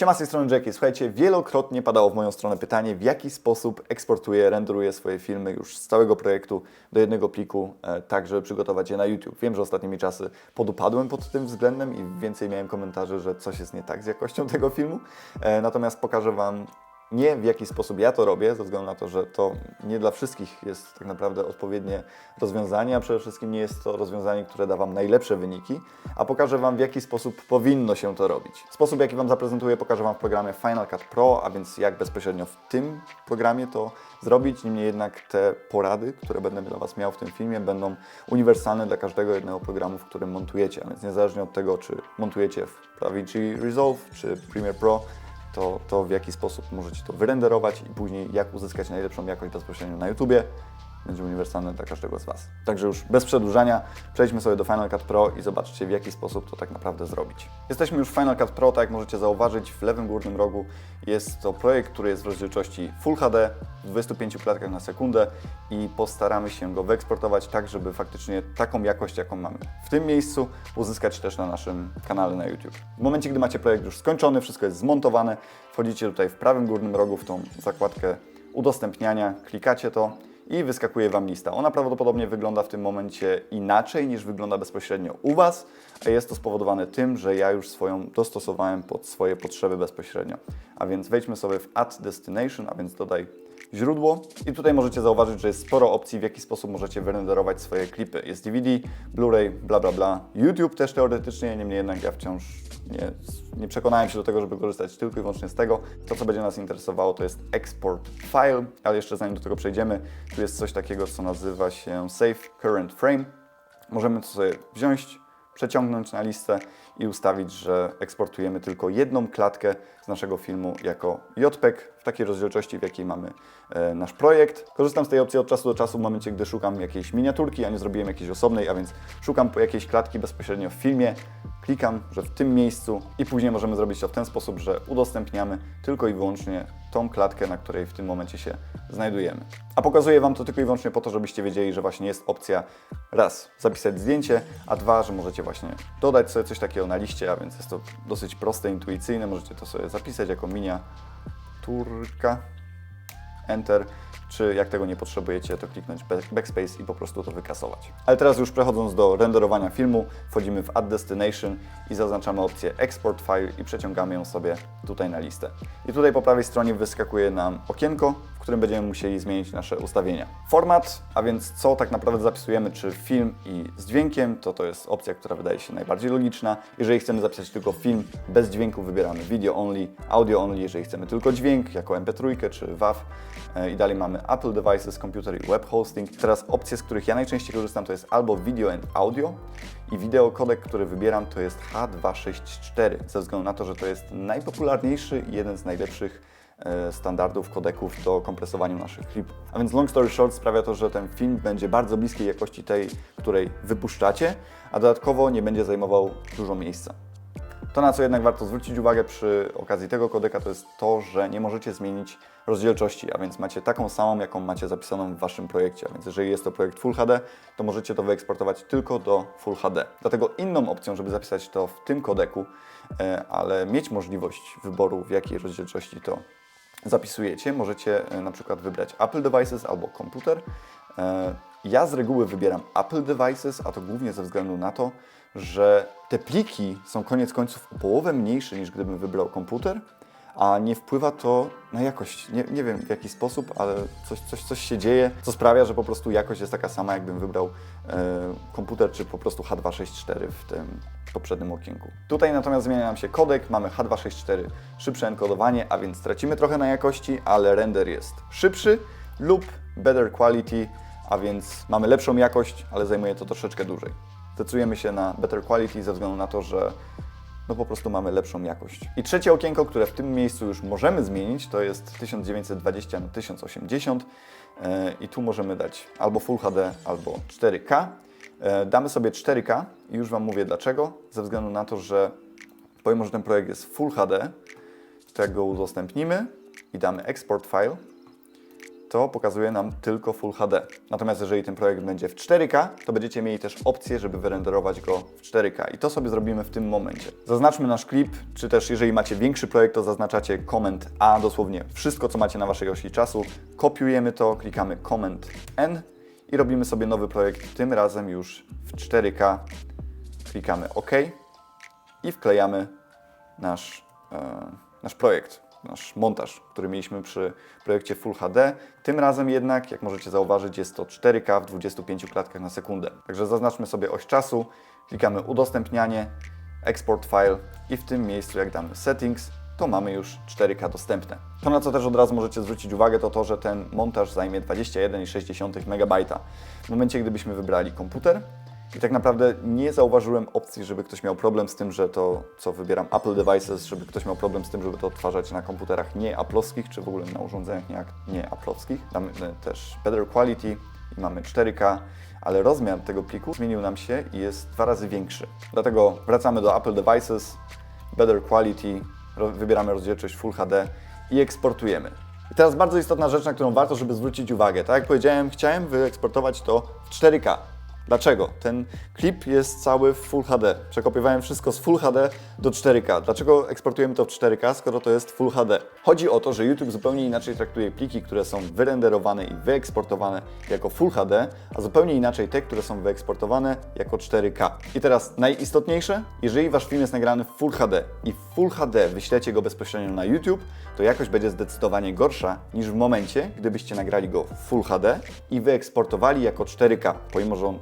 Siema z tej strony Jackie. Słuchajcie, wielokrotnie padało w moją stronę pytanie, w jaki sposób eksportuję, renderuję swoje filmy już z całego projektu do jednego pliku, e, tak żeby przygotować je na YouTube. Wiem, że ostatnimi czasy podupadłem pod tym względem i więcej miałem komentarzy, że coś jest nie tak z jakością tego filmu. E, natomiast pokażę Wam nie w jaki sposób ja to robię, ze względu na to, że to nie dla wszystkich jest tak naprawdę odpowiednie rozwiązanie, a przede wszystkim nie jest to rozwiązanie, które da Wam najlepsze wyniki, a pokażę Wam w jaki sposób powinno się to robić. Sposób jaki Wam zaprezentuję pokażę Wam w programie Final Cut Pro, a więc jak bezpośrednio w tym programie to zrobić. Niemniej jednak te porady, które będę dla Was miał w tym filmie będą uniwersalne dla każdego jednego programu, w którym montujecie, a więc niezależnie od tego, czy montujecie w DaVinci Resolve czy Premiere Pro, to, to w jaki sposób możecie to wyrenderować i później jak uzyskać najlepszą jakość bezpośrednio na YouTubie będzie uniwersalne dla każdego z Was. Także już bez przedłużania przejdźmy sobie do Final Cut Pro i zobaczcie w jaki sposób to tak naprawdę zrobić. Jesteśmy już w Final Cut Pro, tak jak możecie zauważyć w lewym górnym rogu jest to projekt, który jest w rozdzielczości Full HD w 25 klatkach na sekundę i postaramy się go wyeksportować tak, żeby faktycznie taką jakość, jaką mamy w tym miejscu uzyskać też na naszym kanale na YouTube. W momencie, gdy macie projekt już skończony, wszystko jest zmontowane, wchodzicie tutaj w prawym górnym rogu w tą zakładkę udostępniania, klikacie to i wyskakuje Wam lista. Ona prawdopodobnie wygląda w tym momencie inaczej niż wygląda bezpośrednio u Was, a jest to spowodowane tym, że ja już swoją dostosowałem pod swoje potrzeby bezpośrednio. A więc wejdźmy sobie w Add Destination, a więc dodaj źródło i tutaj możecie zauważyć, że jest sporo opcji, w jaki sposób możecie wyrenderować swoje klipy. Jest DVD, Blu-ray, bla bla bla. YouTube też teoretycznie, niemniej jednak ja wciąż nie, nie przekonałem się do tego, żeby korzystać tylko i wyłącznie z tego. To, co będzie nas interesowało, to jest export file, ale jeszcze zanim do tego przejdziemy, tu jest coś takiego, co nazywa się Save Current Frame. Możemy to sobie wziąć, przeciągnąć na listę i ustawić, że eksportujemy tylko jedną klatkę z naszego filmu jako JPEG w takiej rozdzielczości, w jakiej mamy e, nasz projekt. Korzystam z tej opcji od czasu do czasu w momencie, gdy szukam jakiejś miniaturki, a nie zrobiłem jakiejś osobnej, a więc szukam po jakiejś klatki bezpośrednio w filmie, klikam, że w tym miejscu i później możemy zrobić to w ten sposób, że udostępniamy tylko i wyłącznie tą klatkę, na której w tym momencie się znajdujemy. A pokazuję Wam to tylko i wyłącznie po to, żebyście wiedzieli, że właśnie jest opcja raz, zapisać zdjęcie, a dwa, że możecie właśnie dodać sobie coś takiego na liście, a więc jest to dosyć proste, intuicyjne, możecie to sobie zapisać jako miniaturka, enter, czy jak tego nie potrzebujecie, to kliknąć back- backspace i po prostu to wykasować. Ale teraz już przechodząc do renderowania filmu, wchodzimy w Add Destination i zaznaczamy opcję Export File i przeciągamy ją sobie tutaj na listę. I tutaj po prawej stronie wyskakuje nam okienko, w którym będziemy musieli zmienić nasze ustawienia. Format, a więc co tak naprawdę zapisujemy, czy film i z dźwiękiem, to to jest opcja, która wydaje się najbardziej logiczna. Jeżeli chcemy zapisać tylko film bez dźwięku, wybieramy video only, audio only, jeżeli chcemy tylko dźwięk, jako MP3 czy WAV. E, I dalej mamy Apple Devices, komputer i web hosting. Teraz opcje, z których ja najczęściej korzystam, to jest albo video and audio i wideo kodek, który wybieram, to jest H264, ze względu na to, że to jest najpopularniejszy i jeden z najlepszych standardów kodeków do kompresowania naszych klipów. A więc long story short sprawia to, że ten film będzie bardzo bliskiej jakości tej, której wypuszczacie, a dodatkowo nie będzie zajmował dużo miejsca. To, na co jednak warto zwrócić uwagę przy okazji tego kodeka, to jest to, że nie możecie zmienić rozdzielczości, a więc macie taką samą, jaką macie zapisaną w Waszym projekcie. A więc jeżeli jest to projekt Full HD, to możecie to wyeksportować tylko do Full HD. Dlatego inną opcją, żeby zapisać to w tym kodeku, e, ale mieć możliwość wyboru, w jakiej rozdzielczości to zapisujecie, możecie e, na przykład wybrać Apple Devices albo komputer. E, Ja z reguły wybieram Apple Devices, a to głównie ze względu na to, że te pliki są koniec końców o połowę mniejsze niż gdybym wybrał komputer, a nie wpływa to na jakość. Nie, nie wiem w jaki sposób, ale coś, coś, coś się dzieje, co sprawia, że po prostu jakość jest taka sama, jakbym wybrał e, komputer czy po prostu H264 w tym poprzednim okienku. Tutaj natomiast zmienia nam się kodek, mamy H264 szybsze enkodowanie, a więc tracimy trochę na jakości, ale render jest szybszy lub better quality, a więc mamy lepszą jakość, ale zajmuje to troszeczkę dłużej. Decydujemy się na better quality ze względu na to, że no po prostu mamy lepszą jakość. I trzecie okienko, które w tym miejscu już możemy zmienić, to jest 1920 na 1080 e, i tu możemy dać albo Full HD, albo 4K. E, Damy sobie 4K i już Wam mówię dlaczego. Ze względu na to, że pomimo, że ten projekt jest Full HD, to jak go udostępnimy i damy export file, to pokazuje nam tylko Full HD. Natomiast jeżeli ten projekt będzie w 4K, to będziecie mieli też opcję, żeby wyrenderować go w 4K. I to sobie zrobimy w tym momencie. Zaznaczmy nasz klip, czy też jeżeli macie większy projekt, to zaznaczacie Command A, dosłownie wszystko, co macie na Waszej osi czasu. Kopiujemy to, klikamy Command N i robimy sobie nowy projekt, tym razem już w 4K. Klikamy OK i wklejamy nasz, e, nasz projekt, nasz montaż, który mieliśmy przy projekcie Full HD. Tym razem jednak, jak możecie zauważyć, jest to 4K w 25 klatkach na sekundę. Także zaznaczmy sobie oś czasu, klikamy udostępnianie, export file i w tym miejscu jak damy settings, to mamy już 4K dostępne. To na co też od razu możecie zwrócić uwagę to to, że ten montaż zajmie 21,6 MB. W momencie gdybyśmy wybrali komputer, i tak naprawdę nie zauważyłem opcji, żeby ktoś miał problem z tym, że to, co wybieram Apple Devices, żeby ktoś miał problem z tym, żeby to odtwarzać na komputerach nie Apple'owskich, czy w ogóle na urządzeniach nie, nie Apple'owskich. Mamy też Better Quality i mamy 4K, ale rozmiar tego pliku zmienił nam się i jest dwa razy większy. Dlatego wracamy do Apple Devices, Better Quality, wybieramy rozdzielczość Full HD i eksportujemy. I teraz bardzo istotna rzecz, na którą warto, żeby zwrócić uwagę. Tak jak powiedziałem, chciałem wyeksportować to w 4K. Dlaczego? Ten klip jest cały w Full HD. Przekopiowałem wszystko z Full HD do 4K. Dlaczego eksportujemy to w 4K, skoro to jest Full HD? Chodzi o to, że YouTube zupełnie inaczej traktuje pliki, które są wyrenderowane i wyeksportowane jako Full HD, a zupełnie inaczej te, które są wyeksportowane jako 4K. I teraz najistotniejsze, jeżeli Wasz film jest nagrany w Full HD i w Full HD wyślecie go bezpośrednio na YouTube, to jakość będzie zdecydowanie gorsza niż w momencie, gdybyście nagrali go w Full HD i wyeksportowali jako 4K, pomimo że on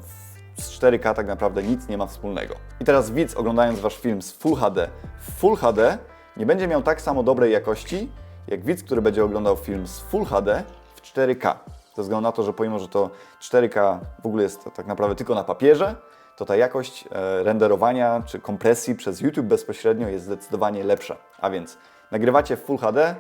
z 4K tak naprawdę nic nie ma wspólnego. I teraz widz oglądając Wasz film z Full HD w Full HD nie będzie miał tak samo dobrej jakości, jak widz, który będzie oglądał film z Full HD w 4K. Ze względu na to, że pomimo, że to 4K w ogóle jest tak naprawdę tylko na papierze, to ta jakość e, renderowania czy kompresji przez YouTube bezpośrednio jest zdecydowanie lepsza. A więc nagrywacie w Full HD,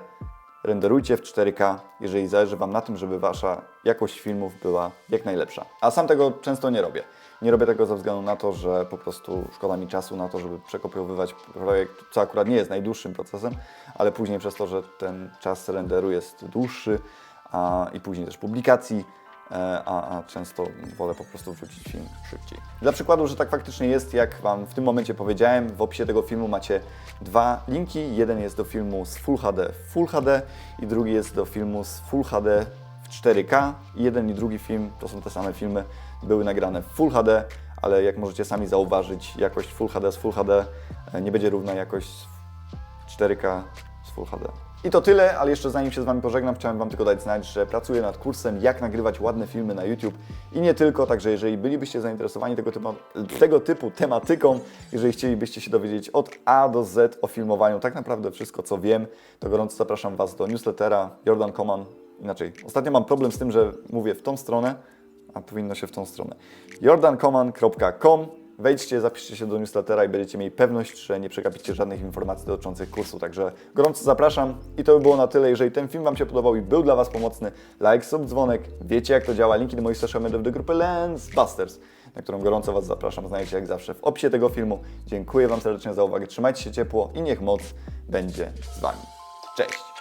renderujcie w 4K, jeżeli zależy Wam na tym, żeby Wasza jakość filmów była jak najlepsza. A sam tego często nie robię. Nie robię tego ze względu na to, że po prostu szkoda mi czasu na to, żeby przekopiowywać projekt, co akurat nie jest najdłuższym procesem, ale później przez to, że ten czas renderu jest dłuższy a, i później też publikacji, a, a często wolę po prostu wrzucić film szybciej. Dla przykładu, że tak faktycznie jest, jak Wam w tym momencie powiedziałem, w opisie tego filmu macie dwa linki. Jeden jest do filmu z Full HD w Full HD i drugi jest do filmu z Full HD w 4K. I jeden i drugi film to są te same filmy, były nagrane w Full HD, ale jak możecie sami zauważyć, jakość Full HD z Full HD e, nie będzie równa jakość 4K z Full HD. I to tyle, ale jeszcze zanim się z Wami pożegnam, chciałem Wam tylko dać znać, że pracuję nad kursem jak nagrywać ładne filmy na YouTube i nie tylko, także jeżeli bylibyście zainteresowani tego typu, tego typu tematyką, jeżeli chcielibyście się dowiedzieć od A do Z o filmowaniu, tak naprawdę wszystko co wiem, to gorąco zapraszam Was do newslettera Jordan Koman. Inaczej, ostatnio mam problem z tym, że mówię w tą stronę, a powinno się w tą stronę. jordankoman.com Wejdźcie, zapiszcie się do newslettera i będziecie mieli pewność, że nie przegapicie żadnych informacji dotyczących kursu. Także gorąco zapraszam i to by było na tyle. Jeżeli ten film Wam się podobał i był dla Was pomocny, like, sub, dzwonek, wiecie jak to działa. Linki do moich social mediów do grupy Lensbusters, na którą gorąco Was zapraszam. Znajdziecie jak zawsze w opisie tego filmu. Dziękuję Wam serdecznie za uwagę, trzymajcie się ciepło i niech moc będzie z Wami. Cześć!